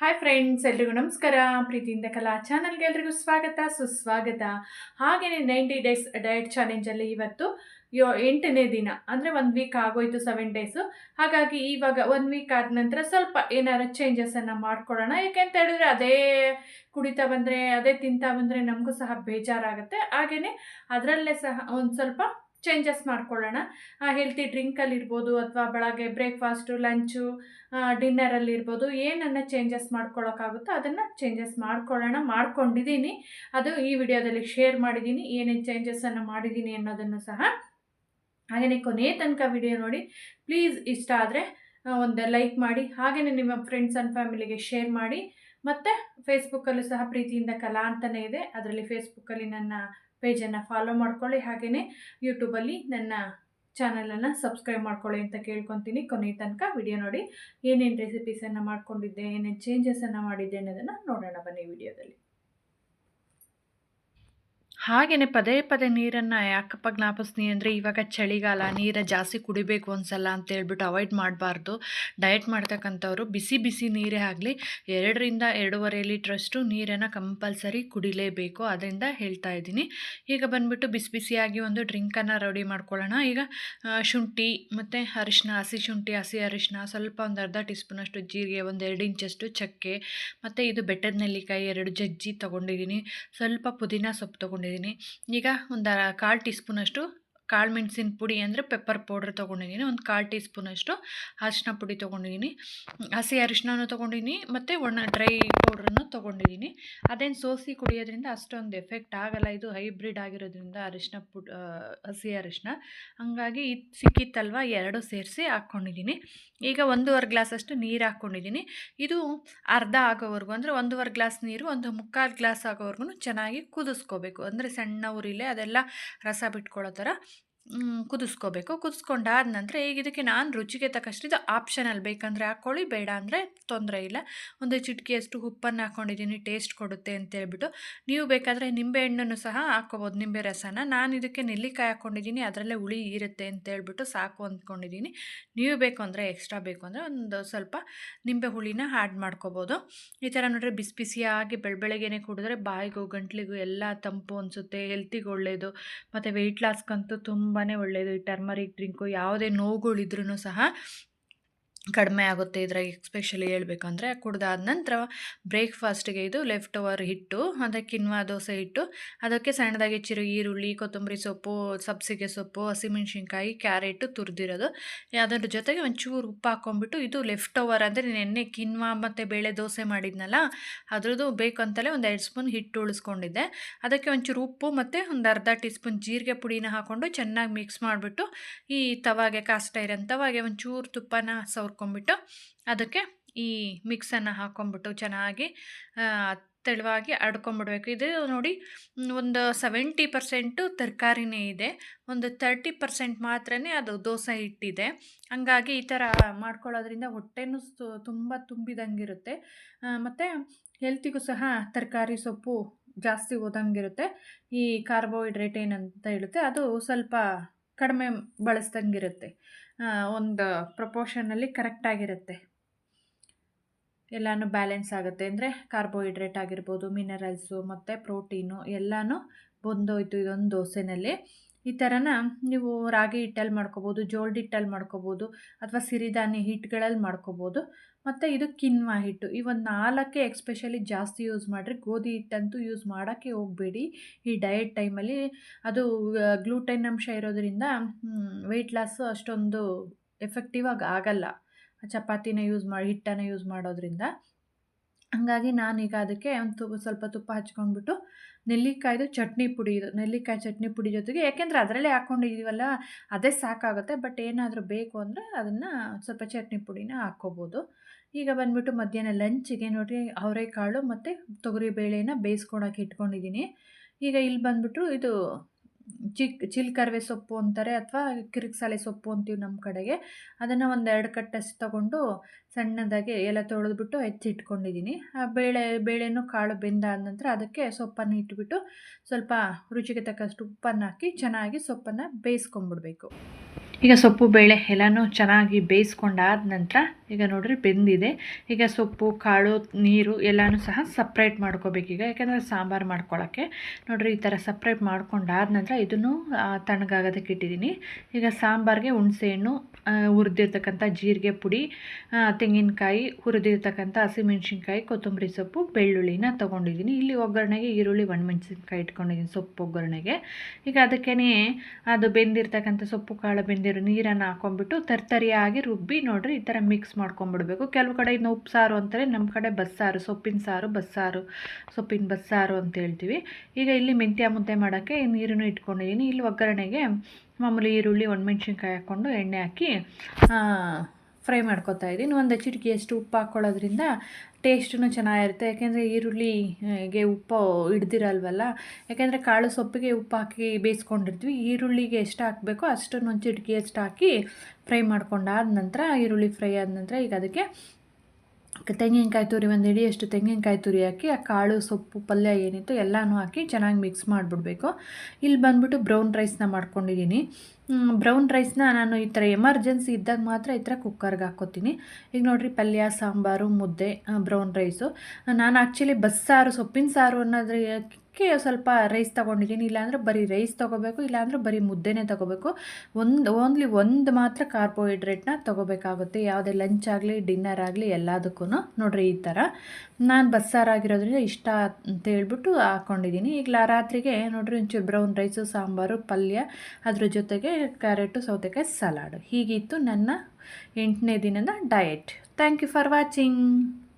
Hi friends ಎಲ್ರಿಗೂ ನಮಸ್ಕಾರ. ಪ್ರೀತಿಯಿಂದ ಕಲಾ ಚಾನಲ್ಗೆ ಎಲ್ರಿಗೂ ಸ್ವಾಗತ, ಸುಸ್ವಾಗತ. ಹಾಗೆಯೇ ನೈಂಟಿ ಡೇಸ್ ಡಯಟ್ ಚಾಲೆಂಜಲ್ಲಿ ಇವತ್ತು ಯೋ ಎಂಟನೇ ದಿನ, ಅಂದರೆ ಒಂದು ವೀಕ್ ಆಗೋಯ್ತು ಸೆವೆನ್ ಡೇಸು ಹಾಗಾಗಿ ಇವಾಗ ಒಂದು ವೀಕ್ ಆದ ನಂತರ ಸ್ವಲ್ಪ ಏನಾದ್ರು ಚೇಂಜಸನ್ನು ಮಾಡ್ಕೊಳ್ಳೋಣ ಯಾಕೆಂತ ಹೇಳಿದ್ರೆ ಅದೇ ಕುಡಿತಾ ಬಂದರೆ, ಅದೇ ತಿಂತಾ ಬಂದರೆ ನಮಗೂ ಸಹ ಬೇಜಾರಾಗುತ್ತೆ. ಹಾಗೆಯೇ ಅದರಲ್ಲೇ ಸಹ ಒಂದು ಸ್ವಲ್ಪ ಚೇಂಜಸ್ ಮಾಡ್ಕೊಳ್ಳೋಣ. ಹೆಲ್ತಿ ಡ್ರಿಂಕಲ್ಲಿರ್ಬೋದು ಅಥವಾ ಬೆಳಗ್ಗೆ ಬ್ರೇಕ್ಫಾಸ್ಟು ಲಂಚು ಡಿನ್ನರಲ್ಲಿರ್ಬೋದು ಏನನ್ನು ಚೇಂಜಸ್ ಮಾಡ್ಕೊಳ್ಳೋಕ್ಕಾಗುತ್ತೋ ಅದನ್ನು ಚೇಂಜಸ್ ಮಾಡ್ಕೊಳ್ಳೋಣ, ಮಾಡ್ಕೊಂಡಿದ್ದೀನಿ. ಅದು ಈ ವಿಡಿಯೋದಲ್ಲಿ ಶೇರ್ ಮಾಡಿದ್ದೀನಿ, ಏನೇನು ಚೇಂಜಸ್ಸನ್ನು ಮಾಡಿದ್ದೀನಿ ಅನ್ನೋದನ್ನು ಸಹ. ಹಾಗೆಯೇ ಕೊನೆಯ ತನಕ ವಿಡಿಯೋ ನೋಡಿ. ಪ್ಲೀಸ್ ಇಷ್ಟ ಆದರೆ ಒಂದು ಲೈಕ್ ಮಾಡಿ ಹಾಗೆಯೇ ನಿಮ್ಮ ಫ್ರೆಂಡ್ಸ್ ಆ್ಯಂಡ್ ಫ್ಯಾಮಿಲಿಗೆ ಶೇರ್ ಮಾಡಿ. ಮತ್ತು ಫೇಸ್ಬುಕ್ಕಲ್ಲೂ ಸಹ ಪ್ರೀತಿಯಿಂದ ಕಲಾ ಅಂತಲೇ ಇದೆ. ಅದರಲ್ಲಿ ಫೇಸ್ಬುಕ್ಕಲ್ಲಿ ನನ್ನ ಪೇಜನ್ನು ಫಾಲೋ ಮಾಡ್ಕೊಳ್ಳಿ. ಹಾಗೆಯೇ ಯೂಟ್ಯೂಬಲ್ಲಿ ನನ್ನ ಚಾನಲನ್ನು ಸಬ್ಸ್ಕ್ರೈಬ್ ಮಾಡ್ಕೊಳ್ಳಿ ಅಂತ ಕೇಳ್ಕೊತೀನಿ ಕೊನೆಯ ತನಕ. ವಿಡಿಯೋ ನೋಡಿ ಏನೇನು ರೆಸಿಪೀಸನ್ನು ಮಾಡ್ಕೊಂಡಿದ್ದೆ, ಏನೇನು ಚೇಂಜಸನ್ನು ಮಾಡಿದ್ದೆ ಅನ್ನೋದನ್ನು ನೋಡೋಣ ಬನ್ನಿ ವಿಡಿಯೋದಲ್ಲಿ ಹಾಗೆಯೇ ಪದೇ ಪದೇ ನೀರನ್ನು ಯಾಕಪ್ಪ ಜ್ಞಾಪಿಸ್ತೀನಿ ಅಂದರೆ ಇವಾಗ ಚಳಿಗಾಲ, ನೀರು ಜಾಸ್ತಿ ಕುಡಿಬೇಕು ಅನ್ಸಲ್ಲ ಅಂತ ಹೇಳ್ಬಿಟ್ಟು ಅವಾಯ್ಡ್ ಮಾಡಬಾರ್ದು. ಡಯಟ್ ಮಾಡ್ತಕ್ಕಂಥವ್ರು ಬಿಸಿ ಬಿಸಿ ನೀರೇ ಆಗಲಿ, ಎರಡರಿಂದ ಎರಡೂವರೆ ಲೀಟ್ರಷ್ಟು ನೀರನ್ನು ಕಂಪಲ್ಸರಿ ಕುಡಿಲೇಬೇಕು ಅದರಿಂದ ಹೇಳ್ತಾ ಇದ್ದೀನಿ. ಈಗ ಬಂದುಬಿಟ್ಟು ಬಿಸಿ ಬಿಸಿಯಾಗಿ ಒಂದು ಡ್ರಿಂಕನ್ನು ರೆಡಿ ಮಾಡ್ಕೊಳ್ಳೋಣ. ಈಗ ಶುಂಠಿ ಮತ್ತು ಅರಿಶಿನ ಹಸಿ ಶುಂಠಿ, ಹಸಿ ಅರಿಶಿನ ಸ್ವಲ್ಪ ಒಂದು ಅರ್ಧ ಟೀ ಸ್ಪೂನಷ್ಟು ಜೀರಿಗೆ, ಒಂದು ಎರಡು ಇಂಚಷ್ಟು ಚಕ್ಕೆ ಮತ್ತು ಇದು ಬೆಟ್ಟದ ನೆಲ್ಲಿಕಾಯಿ ಎರಡು ಜಜ್ಜಿ ತೊಗೊಂಡಿದ್ದೀನಿ. ಸ್ವಲ್ಪ ಪುದೀನ ಸೊಪ್ಪು ತೊಗೊಂಡಿದ್ದೀನಿ. ಈಗ ಒಂದು ಕಾಲು ಟೀ ಸ್ಪೂನಷ್ಟು ಕಾಳು ಮೆಣಸಿನ ಪುಡಿ ಅಂದರೆ ಪೆಪ್ಪರ್ ಪೌಡ್ರ್ ತೊಗೊಂಡಿದ್ದೀನಿ, ಒಂದು ಕಾಲು ಟೀ ಸ್ಪೂನಷ್ಟು ಅರಿಶಿನ ಪುಡಿ ತೊಗೊಂಡಿದ್ದೀನಿ, ಹಸಿ ಅರಿಶಿನೂ ತೊಗೊಂಡಿದ್ದೀನಿ ಮತ್ತು ಒಣ ಡ್ರೈ ಪೌಡ್ರನ್ನು ತೊಗೊಂಡಿದ್ದೀನಿ. ಅದೇನು ಸೋಸಿ ಕುಡಿಯೋದ್ರಿಂದ ಅಷ್ಟೊಂದು ಎಫೆಕ್ಟ್ ಆಗಲ್ಲ, ಇದು ಹೈಬ್ರಿಡ್ ಆಗಿರೋದ್ರಿಂದ ಅರಿಶಿನ ಪುಡ್ ಹಸಿ ಅರಿಶಿನ. ಹಂಗಾಗಿ ಇದು ಸಿಕ್ಕಿತ್ತಲ್ವ, ಎರಡು ಸೇರಿಸಿ ಹಾಕ್ಕೊಂಡಿದ್ದೀನಿ ಈಗ ಒಂದೂವರೆ ಗ್ಲಾಸಷ್ಟು ನೀರು ಹಾಕ್ಕೊಂಡಿದ್ದೀನಿ ಇದು ಅರ್ಧ ಆಗೋವರೆಗೂ, ಅಂದರೆ ಒಂದೂವರೆ ಗ್ಲಾಸ್ ನೀರು, ಒಂದು ಮುಕ್ಕಾಲು ಗ್ಲಾಸ್ ಆಗೋವರೆಗೂ ಚೆನ್ನಾಗಿ ಕುದಿಸ್ಕೋಬೇಕು. ಅಂದರೆ ಸಣ್ಣ ಉರಿಲೆ ಅದೆಲ್ಲ ರಸ ಬಿಟ್ಕೊಳ್ಳೋ ಥರ. ಕುದಿಸ್ಕೋಬೇಕು. ಕುದಿಸ್ಕೊಂಡಾದ ನಂತರ ಈಗ ಇದಕ್ಕೆ ನಾನು ರುಚಿಗೆ ತಕ್ಕಷ್ಟು ಇದು ಆಪ್ಷನಲ್ ಬೇಕಂದರೆ ಹಾಕ್ಕೊಳ್ಳಿ ಬೇಡ ಅಂದರೆ ತೊಂದರೆ ಇಲ್ಲ. ಒಂದು ಚಿಟಿಕೆಯಷ್ಟು ಉಪ್ಪನ್ನು ಹಾಕ್ಕೊಂಡಿದ್ದೀನಿ ಟೇಸ್ಟ್ ಕೊಡುತ್ತೆ ಅಂತೇಳ್ಬಿಟ್ಟು ನೀವು ಬೇಕಾದರೆ ನಿಂಬೆಹಣ್ಣನ್ನು ಸಹ ಹಾಕ್ಕೋಬೋದು, ನಿಂಬೆ ರಸನ. ನಾನು ಇದಕ್ಕೆ ನೆಲ್ಲಿಕಾಯಿ ಹಾಕ್ಕೊಂಡಿದ್ದೀನಿ ಅದರಲ್ಲೇ ಹುಳಿ ಇರುತ್ತೆ ಅಂತೇಳ್ಬಿಟ್ಟು ಸಾಕು ಅಂದ್ಕೊಂಡಿದ್ದೀನಿ. ನೀವು ಬೇಕು ಅಂದರೆ ಎಕ್ಸ್ಟ್ರಾ ಬೇಕು ಅಂದರೆ ಒಂದು ಸ್ವಲ್ಪ ನಿಂಬೆ ಹುಳಿನ ಆ್ಯಡ್ ಮಾಡ್ಕೋಬೋದು. ಈ ಥರ ನೋಡಿದ್ರೆ ಬಿಸಿ ಬಿಸಿಯಾಗಿ ಬೆಳಬೆಳಗ್ಗೆನೆ ಕುಡಿದ್ರೆ ಬಾಯಿಗೂ ಗಂಟ್ಲಿಗೂ ಎಲ್ಲ ತಂಪು ಅನಿಸುತ್ತೆ. ಹೆಲ್ತಿಗೆ ಒಳ್ಳೆಯದು ಮತ್ತು ವೆಯ್ಟ್ ಲಾಸ್ಗಂತೂ ತುಂಬ ತುಂಬಾ ಒಳ್ಳೆಯದು ಈ ಟರ್ಮರಿಕ್ ಡ್ರಿಂಕು ಯಾವುದೇ ನೋವುಗಳಿದ್ರೂ ಸಹ ಕಡಿಮೆ ಆಗುತ್ತೆ ಇದ್ರಾಗ ಎಕ್ಸ್ಪೆಷಲಿ ಹೇಳ್ಬೇಕಂದ್ರೆ, ಕುಡ್ದಾದ ನಂತರ ಬ್ರೇಕ್ಫಾಸ್ಟಿಗೆ ಇದು ಲೆಫ್ಟ್ ಓವರ್ ಹಿಟ್ಟು, ಅದಕ್ಕೆ ಕಿನ್ವಾ ದೋಸೆ ಹಿಟ್ಟು, ಅದಕ್ಕೆ ಸಣ್ಣದಾಗಿ ಚಿರು ಈರುಳ್ಳಿ, ಕೊತ್ತಂಬರಿ ಸೊಪ್ಪು, ಸಬ್ಸಿಗೆ ಸೊಪ್ಪು, ಹಸಿಮೆಣ್ಸಿನ್ಕಾಯಿ, ಕ್ಯಾರೆಟು ತುರಿದಿರೋದು. ಅದರ ಜೊತೆಗೆ ಒಂಚೂರು ಉಪ್ಪು ಹಾಕ್ಕೊಂಬಿಟ್ಟು ಇದು ಲೆಫ್ಟ್ ಓವರ್ ಅಂದರೆ ನೆನ್ನೆ ಕಿನ್ವಾ ಮತ್ತು ಬೇಳೆ ದೋಸೆ ಮಾಡಿದ್ನಲ್ಲ, ಅದ್ರದ್ದು ಬೇಕಂತಲೇ ಒಂದು ಎರಡು ಸ್ಪೂನ್ ಹಿಟ್ಟು ಉಳಿಸ್ಕೊಂಡಿದ್ದೆ. ಅದಕ್ಕೆ ಒಂಚೂರು ಉಪ್ಪು ಮತ್ತು ಒಂದು ಅರ್ಧ ಟೀ ಸ್ಪೂನ್ ಜೀರಿಗೆ ಪುಡಿನ ಹಾಕ್ಕೊಂಡು ಚೆನ್ನಾಗಿ ಮಿಕ್ಸ್ ಮಾಡಿಬಿಟ್ಟು ಈ ತವಾಗೆ ಕಾಸ್ಟೈರಂಥವಾಗೆ ಇರೋ ತವಾಗೆ ಒಂಚೂರು ತುಪ್ಪನ ಸವ್ರ ಹಾಕ್ಕೊಂಬಿಟ್ಟು ಅದಕ್ಕೆ ಈ ಮಿಕ್ಸನ್ನು ಹಾಕ್ಕೊಂಬಿಟ್ಟು ಚೆನ್ನಾಗಿ ತೆಳುವಾಗಿ ಅಡ್ಕೊಂಬಿಡ್ಬೇಕು ಇದು ನೋಡಿ, ಒಂದು ಸೆವೆಂಟಿ ಪರ್ಸೆಂಟು ತರಕಾರಿನೇ ಇದೆ. ಒಂದು ತರ್ಟಿ ಪರ್ಸೆಂಟ್ ಮಾತ್ರ ಅದು ದೋಸೆ ಹಿಟ್ಟಿದೆ. ಹಂಗಾಗಿ ಈ ಥರ ಮಾಡ್ಕೊಳ್ಳೋದ್ರಿಂದ ಹೊಟ್ಟೆನೂ ತುಂಬ ತುಂಬಿದಂಗಿರುತ್ತೆ. ಮತ್ತು ಹೆಲ್ತಿಗೂ ಸಹ ತರಕಾರಿ ಸೊಪ್ಪು ಜಾಸ್ತಿ ಓದಂಗಿರುತ್ತೆ ಈ ಕಾರ್ಬೋಹೈಡ್ರೇಟ್ ಏನಂತ ಹೇಳುತ್ತೆ, ಅದು ಸ್ವಲ್ಪ ಕಡಿಮೆ ಬಳಸ್ದಂಗಿರುತ್ತೆ. ಒಂದು ಪ್ರಪೋರ್ಷನಲ್ಲಿ ಕರೆಕ್ಟಾಗಿರುತ್ತೆ ಎಲ್ಲನೂ ಬ್ಯಾಲೆನ್ಸ್ ಆಗುತ್ತೆ. ಅಂದರೆ ಕಾರ್ಬೋಹೈಡ್ರೇಟ್ ಆಗಿರ್ಬೋದು ಮಿನರಲ್ಸು ಮತ್ತು ಪ್ರೋಟೀನು ಎಲ್ಲನೂ ಬಂದೋಯ್ತು ಇದೊಂದು ದೋಸೆನಲ್ಲಿ. ಈ ಥರನ ನೀವು ರಾಗಿ ಹಿಟ್ಟಲ್ಲಿ ಮಾಡ್ಕೋಬೋದು, ಜೋಳದ ಹಿಟ್ಟಲ್ಲಿ ಮಾಡ್ಕೋಬೋದು, ಅಥವಾ ಸಿರಿಧಾನ್ಯ ಹಿಟ್ಟುಗಳಲ್ಲಿ ಮಾಡ್ಕೋಬೋದು. ಮತ್ತು ಇದು ಕಿನ್ವಾ ಹಿಟ್ಟು. ಈ ಒಂದು ನಾಲ್ಕೇ ಎಕ್ಸ್ಪೆಷಲಿ ಜಾಸ್ತಿ ಯೂಸ್ ಮಾಡಿರಿ. ಗೋಧಿ ಹಿಟ್ಟಂತೂ ಯೂಸ್ ಮಾಡೋಕ್ಕೆ ಹೋಗಬೇಡಿ. ಈ ಡಯಟ್ ಟೈಮಲ್ಲಿ ಅದು ಗ್ಲೂಟೈನ್ ಅಂಶ ಇರೋದರಿಂದ ವೆಯ್ಟ್ ಲಾಸು ಅಷ್ಟೊಂದು ಎಫೆಕ್ಟಿವ್ ಆಗಿ ಆಗಲ್ಲ. ಚಪಾತಿನ ಯೂಸ್ ಮಾಡಿ ಹಿಟ್ಟನ್ನು ಯೂಸ್ ಮಾಡೋದ್ರಿಂದ. ಹಂಗಾಗಿ ನಾನೀಗ ಅದಕ್ಕೆ ಒಂದು ಸ್ವಲ್ಪ ತುಪ್ಪ ಹಚ್ಕೊಂಡ್ಬಿಟ್ಟು ನೆಲ್ಲಿಕಾಯ್ದು ಚಟ್ನಿ ಪುಡಿ ಇದು, ನೆಲ್ಲಿಕಾಯಿ ಚಟ್ನಿ ಪುಡಿ ಜೊತೆಗೆ, ಯಾಕೆಂದರೆ ಅದರಲ್ಲೇ ಹಾಕ್ಕೊಂಡಿದ್ದೀವಲ್ಲ ಅದೇ ಸಾಕಾಗುತ್ತೆ, ಬಟ್ ಏನಾದರೂ ಬೇಕು ಅಂದರೆ ಅದನ್ನು ಸ್ವಲ್ಪ ಚಟ್ನಿ ಪುಡಿನ ಹಾಕ್ಕೋಬೋದು. ಈಗ ಬಂದುಬಿಟ್ಟು ಮಧ್ಯಾಹ್ನ ಲಂಚಿಗೆ ನೋಡಿರಿ, ಅವರೆಕಾಳು ಮತ್ತು ತೊಗರಿ ಬೇಳೆನ ಬೇಯಿಸ್ಕೊಳಕ್ಕೆ ಇಟ್ಕೊಂಡಿದ್ದೀನಿ ಈಗ ಇಲ್ಲಿ ಬಂದುಬಿಟ್ಟು ಇದು ಚಿಕ್, ಚಿಲ್ಕರ್ವೆ ಸೊಪ್ಪು ಅಂತಾರೆ ಅಥವಾ ಕಿರಿಕ್ಸಾಲೆ ಸೊಪ್ಪು ಅಂತೀವಿ ನಮ್ಮ ಕಡೆಗೆ. ಅದನ್ನು ಒಂದು ಎರಡು ಕಟ್ಟಷ್ಟು ತೊಗೊಂಡು ಸಣ್ಣದಾಗಿ ಎಲ್ಲ ತೊಳೆದ್ಬಿಟ್ಟು ಹೆಚ್ಚಿಟ್ಕೊಂಡಿದ್ದೀನಿ ಆ ಬೇಳೆ, ಬೇಳೆನೂ ಕಾಳು ಬೆಂದಾದ ನಂತರ ಅದಕ್ಕೆ ಸೊಪ್ಪನ್ನು ಇಟ್ಬಿಟ್ಟು ಸ್ವಲ್ಪ ರುಚಿಗೆ ತಕ್ಕಷ್ಟು ಉಪ್ಪನ್ನು ಹಾಕಿ ಚೆನ್ನಾಗಿ ಸೊಪ್ಪನ್ನು ಬೇಯಿಸ್ಕೊಂಬಿಡ್ಬೇಕು. ಈಗ ಸೊಪ್ಪು ಬೇಳೆ ಎಲ್ಲನೂ ಚೆನ್ನಾಗಿ ಬೇಯಿಸ್ಕೊಂಡಾದ ನಂತರ ಈಗ ನೋಡಿರಿ ಬೆಂದಿದೆ. ಈಗ ಸೊಪ್ಪು, ಕಾಳು, ನೀರು ಎಲ್ಲನೂ ಸಹ ಸಪ್ರೇಟ್ ಮಾಡ್ಕೋಬೇಕೀಗ ಯಾಕೆಂದರೆ ಸಾಂಬಾರು ಮಾಡ್ಕೊಳ್ಳೋಕ್ಕೆ ನೋಡಿರಿ ಈ ಥರ ಸಪ್ರೇಟ್ ಮಾಡ್ಕೊಂಡಾದ ನಂತರ ಇದನ್ನು ತಣ್ಣಗಾಗೋದಕ್ಕೆ ಇಟ್ಟಿದ್ದೀನಿ. ಈಗ ಸಾಂಬಾರಿಗೆ ಹುಣಸೆಹಣ್ಣು ಹುರಿದಿರ್ತಕ್ಕಂಥ ಜೀರಿಗೆ ಪುಡಿ ತೆಂಗಿನಕಾಯಿ, ಹುರಿದಿರ್ತಕ್ಕಂಥ ಹಸಿಮೆಣ್ಸಿನ್ಕಾಯಿ, ಕೊತ್ತಂಬರಿ ಸೊಪ್ಪು, ಬೆಳ್ಳುಳ್ಳಿನ ತೊಗೊಂಡಿದ್ದೀನಿ. ಇಲ್ಲಿ ಒಗ್ಗರಣೆಗೆ ಈರುಳ್ಳಿ, ಒಣಮೆಣ್ಸಿನ್ಕಾಯಿ ಇಟ್ಕೊಂಡಿದ್ದೀನಿ ಸೊಪ್ಪು ಒಗ್ಗರಣೆಗೆ. ಈಗ ಅದಕ್ಕೇ ಅದು ಬೆಂದಿರ್ತಕ್ಕಂಥ ಸೊಪ್ಪು, ಕಾಳು ಬೆಂದಿರೋ ನೀರನ್ನು ಹಾಕೊಂಡ್ಬಿಟ್ಟು ತರ್ತರಿಯಾಗಿ ರುಬ್ಬಿ ನೋಡಿರಿ ಈ ಥರ ಮಿಕ್ಸ್ ಮಾಡ್ಕೊಂಬಿಡ್ಬೇಕು. ಕೆಲವು ಕಡೆ ಇನ್ನು ಉಪ್ಪು, ಸಾರು ಅಂತಾರೆ ನಮ್ಮ ಕಡೆ ಬಸ್ಸಾರು, ಸೊಪ್ಪಿನ ಸಾರು, ಬಸ್ಸಾರು, ಸೊಪ್ಪಿನ ಬಸ್ಸಾರು ಅಂತ ಹೇಳ್ತೀವಿ. ಈಗ ಇಲ್ಲಿ ಮೆಂತ್ಯ ಮುದ್ದೆ ಮಾಡೋಕ್ಕೆ ನೀರನ್ನು ಇಟ್ಕೊಂಡಿದ್ದೀನಿ. ಇಲ್ಲಿ ಒಗ್ಗರಣೆಗೆ ಮಾಮೂಲಿ ಈರುಳ್ಳಿ, ಒಣಮೆಣ್ಸಿನ್ಕಾಯಿ ಹಾಕ್ಕೊಂಡು ಎಣ್ಣೆ ಹಾಕಿ ಫ್ರೈ ಮಾಡ್ಕೊತಾ ಇದ್ದೀನಿ. ಒಂದು ಚಿಟಿಕೆಯಷ್ಟು ಉಪ್ಪು ಹಾಕ್ಕೊಳ್ಳೋದ್ರಿಂದ ಟೇಸ್ಟೂ ಚೆನ್ನಾಗಿರುತ್ತೆ. ಯಾಕೆಂದರೆ ಈರುಳ್ಳಿಗೆ ಉಪ್ಪು ಹಿಡ್ದಿರಲ್ವಲ್ಲ? ಯಾಕೆಂದರೆ ಕಾಳು ಸೊಪ್ಪಿಗೆ ಉಪ್ಪು ಹಾಕಿ ಬೇಯಿಸ್ಕೊಂಡಿರ್ತೀವಿ. ಈರುಳ್ಳಿಗೆ ಎಷ್ಟು ಹಾಕಬೇಕೋ ಅಷ್ಟನ್ನು ಒಂದು ಚಿಟಿಕೆಯಷ್ಟು ಹಾಕಿ ಫ್ರೈ ಮಾಡ್ಕೊಂಡಾದ ನಂತರ, ಈರುಳ್ಳಿ ಫ್ರೈ ಆದ ನಂತರ ಈಗ ಅದಕ್ಕೆ ತೆಂಗಿನಕಾಯಿ ತುರಿ ಒಂದು ಹಿಡಿಯಷ್ಟು ತೆಂಗಿನಕಾಯಿ ತುರಿ ಹಾಕಿ, ಆ ಕಾಳು, ಸೊಪ್ಪು, ಪಲ್ಯ ಏನಿತ್ತು ಎಲ್ಲನೂ ಹಾಕಿ ಚೆನ್ನಾಗಿ ಮಿಕ್ಸ್ ಮಾಡಿಬಿಡ್ಬೇಕು. ಇಲ್ಲಿ ಬಂದ್ಬಿಟ್ಟು ಬ್ರೌನ್ ರೈಸ್ನ ಮಾಡ್ಕೊಂಡಿದ್ದೀನಿ ಬ್ರೌನ್ ರೈಸ್ನ ನಾನು ಈ ಥರ ಎಮರ್ಜೆನ್ಸಿ ಇದ್ದಾಗ ಮಾತ್ರ ಈ ಥರ ಕುಕ್ಕರ್ಗೆ ಹಾಕ್ಕೋತೀನಿ ಈಗ ನೋಡಿರಿ ಪಲ್ಯ, ಸಾಂಬಾರು, ಮುದ್ದೆ ಬ್ರೌನ್ ರೈಸು ನಾನು ಆ್ಯಕ್ಚುಲಿ ಬಸ್ಸಾರು, ಸೊಪ್ಪಿನ ಸಾರು ಅನ್ನೋದಕ್ಕೆ ಸ್ವಲ್ಪ ರೈಸ್ ತೊಗೊಂಡಿದ್ದೀನಿ. ಇಲ್ಲಾಂದರೆ ಬರೀ ರೈಸ್ ತೊಗೋಬೇಕು, ಇಲ್ಲಾಂದರೆ ಬರೀ ಮುದ್ದೆನೇ ತೊಗೋಬೇಕು. ಒಂದು ಓನ್ಲಿ ಒಂದು ಮಾತ್ರ ಕಾರ್ಬೋಹೈಡ್ರೇಟ್ನ ತೊಗೋಬೇಕಾಗುತ್ತೆ. ಯಾವುದೇ ಲಂಚ್ ಆಗಲಿ ಡಿನ್ನರ್ ಆಗಲಿ ಎಲ್ಲದಕ್ಕೂ ನೋಡಿರಿ ಈ ಥರ ನಾನು ಬಸ್ಸಾರಾಗಿರೋದ್ರಿಂದ ಇಷ್ಟ ಅಂತ ಹೇಳ್ಬಿಟ್ಟು ಹಾಕ್ಕೊಂಡಿದ್ದೀನಿ ಈಗ ರಾತ್ರಿಗೆ ನೋಡ್ರಿ ಒಂಚೂರು ಬ್ರೌನ್ ರೈಸು ಸಾಂಬಾರು, ಪಲ್ಯ, ಅದ್ರ ಜೊತೆಗೆ ಕ್ಯಾರೆಟು ಸೌತೆಕಾಯಿ ಸಲಾಡು ಹೀಗಿತ್ತು ನನ್ನ ಎಂಟನೇ ದಿನದ diet thank you for watching